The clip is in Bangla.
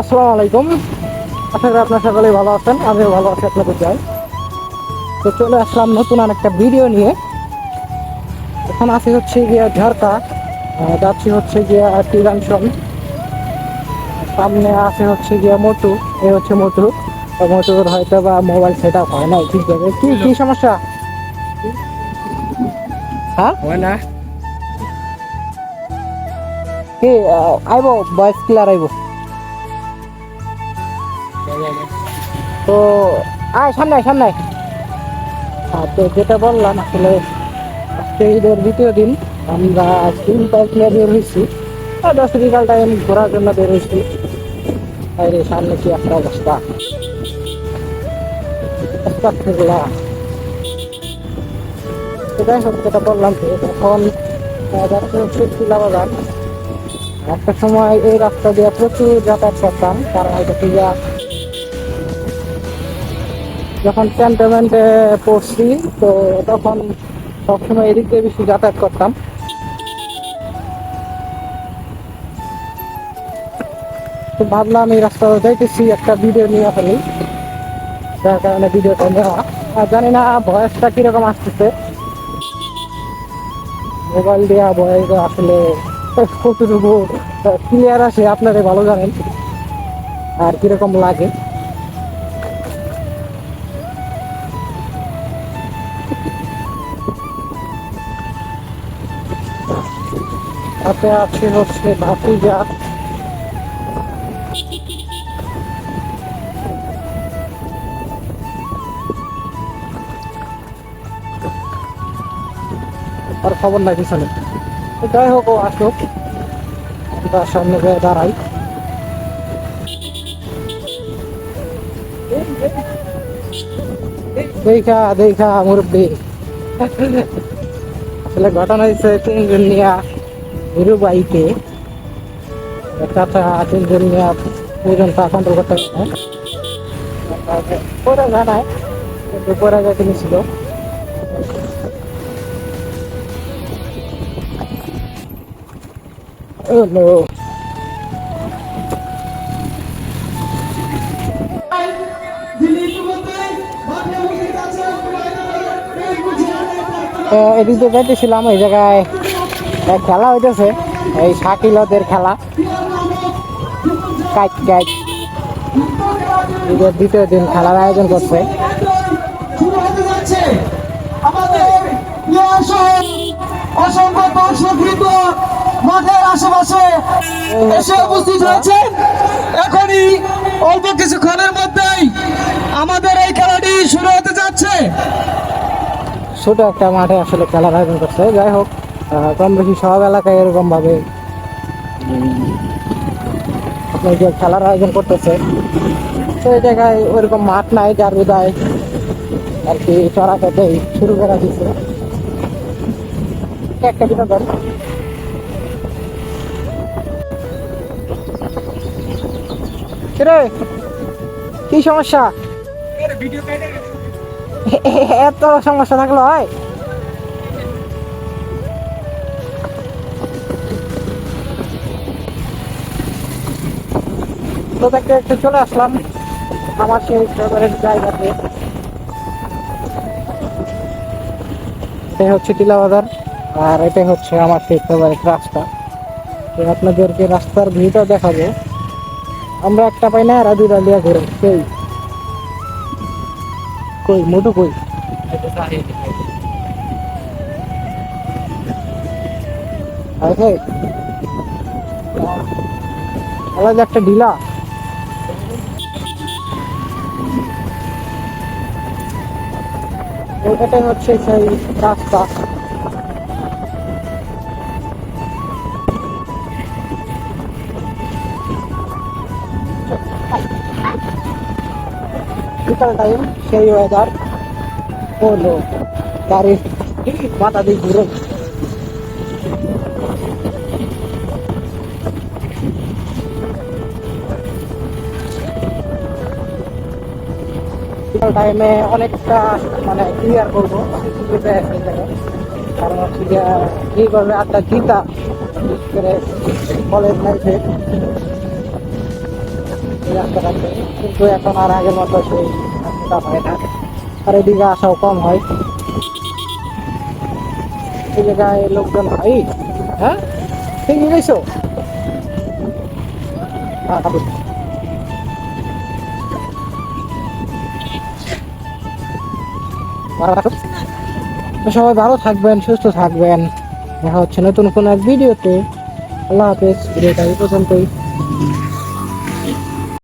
আসসালামু আলাইকুম। আশা করি আপনার সকলেই ভালো আছেন আমিও ভালো আছি আপনাদের যাই তো চলে আসলাম নতুন আর একটা ভিডিও নিয়ে। এখন আছি হচ্ছে গিয়া ঝাড়কা যাচ্ছি হচ্ছে গিয়া টিগাংশন সামনে আছে হচ্ছে গিয়া মোটু এ হচ্ছে মোটু। তো মোটুর হয়তো বা মোবাইল সেট আপ হয় নাই ঠিকভাবে কি কি সমস্যা? হ্যাঁ? হয় না। কি আইবো ভয়েস ক্লিয়ার আইবো। তো, আয়, সামনে সামনে আর তো যেটা বললাম, আসলে আজকে ঈদের দ্বিতীয় দিন, আমরা তিন বাইক নিয়ে বের হয়েছি। আর দশ বিকাল টাইম ঘোরার জন্য বের হয়েছি। আর সামনে কি একটা অবস্থা? হোক, যেটা বললাম যে এখন একটা সময় এই রাস্তা দিয়ে প্রচুর যাতায়াত করতাম কারণ পূজা যখন ক্যান্টনমেন্টে পড়ছি, তো তখন সবসময় এদিক দিয়ে বেশি যাতায়াত করতাম। তো ভাবলাম এই রাস্তা যাইতেছি, একটা ভিডিও নিয়ে ফেলি যার কারণে ভিডিওটা নেওয়া। আর জানি না ভয়েসটা কীরকম আসতেছে। মোবাইল দেওয়া ভয়েস আসলে কতটুকু ক্লিয়ার আসে আপনারা ভালো জানেন। আর কীরকম লাগে। তাতে আছে হচ্ছে ভাতিজা। আর খবর নাই পিছনে। যাই হোক আসুক। তার সামনে গিয়ে দাঁড়াই। দেখা দেখা, মুরব্বী। ঘটনা হয়েছে তিনজন নিয়ে। হিরো বাইকে চাচা তিনজন নিয়ে দুজন তা কন্ট্রোল করতে পারে না। পরে জানায় কিন্তু পরে যাতে ছিল Oh no. এদিক দিয়ে যাইতেছিলাম এই জায়গায় খেলা হইতেছে এই শাকিলদের খেলা। Kite kite. ঈদের দ্বিতীয় দিন খেলার আয়োজন করছে। অসংখ্য মাঠের আশেপাশে এসে উপস্থিত হয়েছে। এখনই অল্প কিছুক্ষণের মধ্যেই আমাদের এই খেলাটি শুরু হতে যাচ্ছে। ছোট একটা মাঠে আসলে খেলার আয়োজন করছে। যাই হোক কম বেশি সব এলাকায় এরকম ভাবে আপনার যে খেলার আয়োজন করতেছে, তো এই জায়গায় ওইরকম মাঠ নাই, যার বিদায় আর কি চড়াতে শুরু করা দিচ্ছে একটা বিনোদন কি সমস্যা? এত সমস্যা থাকল, হয়? তো দেখতে একটু চলে আসলাম। আমার সেই ফেভারিট জায়গাতে। এটাই হচ্ছে টিলাবাজার, আর এটাই হচ্ছে আমার সেই ফেভারিট রাস্তা। তো আপনাদেরকে রাস্তার ভিউটা দেখাবো। আমরা একটা পাই না, আর দুইটা লিয়া ঘুরে। সেই কই? মোটু কই? আছে একটা ঢিলা। এটাই হচ্ছে সেই রাস্তা। বিকাল টাইম সেই ওয়েদার হলো গাড়ির মাথা দিয়ে ঘুরে। বিকাল টাইমে অনেকটা মানে ক্লিয়ার করব। কারণ হচ্ছে যে এইভাবে আড্ডা বিশেষ করে কলেজ লাইফে কিন্তু এখন আর আগের মতো সেই হয় না। আর এদিকে আসাও কম হয়। এই জায়গায় লোকজন ভাই হ্যাঁ? ঠিক গেছো হ্যাঁ সবাই ভালো থাকবেন, সুস্থ থাকবেন। দেখা হচ্ছে নতুন কোনো এক ভিডিওতে। আল্লাহ হাফেজ, ভিডিওটা এই পর্যন্তই।